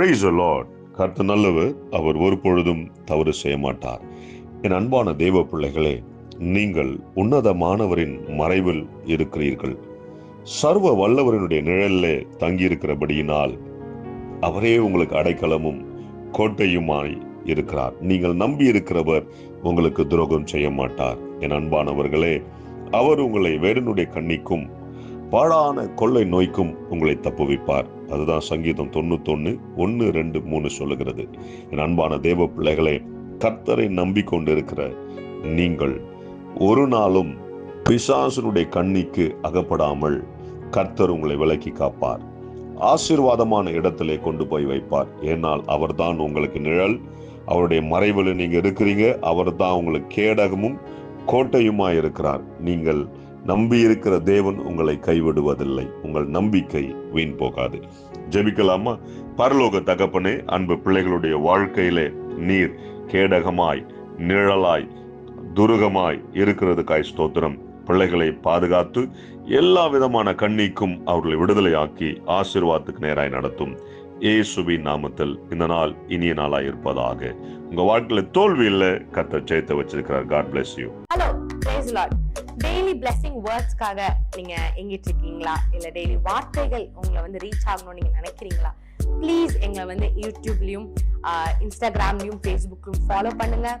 Price Lord கர்த்த நல்லவர். அவர் ஒரு பொழுதும் தவறு செய்ய மாட்டார். என் அன்பான தெய்வ பிள்ளைகளே நீங்கள் உன்னதமானவரின் மறைவில் இருக்கிறீர்கள். சர்வ வல்லவரினுடைய நிழலிலே தங்கியிருக்கிறபடியினால் அவரே உங்களுக்கு அடைக்கலமும் கோட்டையுமாய் இருக்கிறார். நீங்கள் நம்பி இருக்கிறவர் உங்களுக்கு துரோகம் செய்ய மாட்டார். என் அன்பானவர்களே அவர் உங்களை வேடனுடைய கண்ணிக்கும் பாழான கொள்ளை நோய்க்கும் உங்களை தப்புவிப்பார். அதுதான் சங்கீதம் தொண்ணூத்தொன்னு ஒன்னு ரெண்டு மூணு சொல்லுகிறது. என் அன்பான தேவ பிள்ளைகளை கர்த்தரை நம்பிக்கொண்டிருக்கிற நீங்கள் ஒரு நாளும் பிசாசனுடைய கண்ணிக்கு அகப்படாமல் கர்த்தர் உங்களை விலக்கி காப்பார். ஆசீர்வாதமான இடத்திலே கொண்டு போய் வைப்பார். ஏனால் அவர்தான் உங்களுக்கு நிழல் அவருடைய மறைவில் நீங்க இருக்கிறீங்க அவர்தான் உங்களுக்கு கேடகமும் கோட்டையுமாய் இருக்கிறார் நீங்கள் நம்பி இருக்கிற தேவன் உங்களை கைவிடுவதில்லை. உங்கள் நம்பிக்கை வீண் போகாது. ஜெபிக்கலாமா? பரலோக தகப்பனே அன்பு பிள்ளைகளுடைய வாழ்க்கையிலே நீர் கேடகமாய் நிழலாய் துருகமாய் இருக்கிறதுக்காய் ஸ்தோத்திரம். பிள்ளைகளை பாதுகாத்து எல்லா விதமான கண்ணிக்கும் அவர்களை விடுதலையாக்கி ஆசிர்வாதத்துக்கு நேராய் நடத்தும். ஏசுவின் நாமத்தில் இந்த நாள் இனிய நாளாய் இருப்பதாக. உங்க வாழ்க்கையில தோல்வி இல்லை. கத்த ஜெயத்தை வச்சிருக்கிறார். God bless you hello daily blessing வேர்ட்ஸ்க்காக நீங்க எங்கிட்டு இருக்கீங்களா இல்ல டெய்லி வார்த்தைகள் உங்களை வந்து ரீச் ஆகணும்னு நீங்க நினைக்கிறீங்களா? ப்ளீஸ் எங்களை வந்து யூடியூப்லயும் இன்ஸ்டாகிராம்லயும் ஃபேஸ்புக்லயும் ஃபாலோ பண்ணுங்க.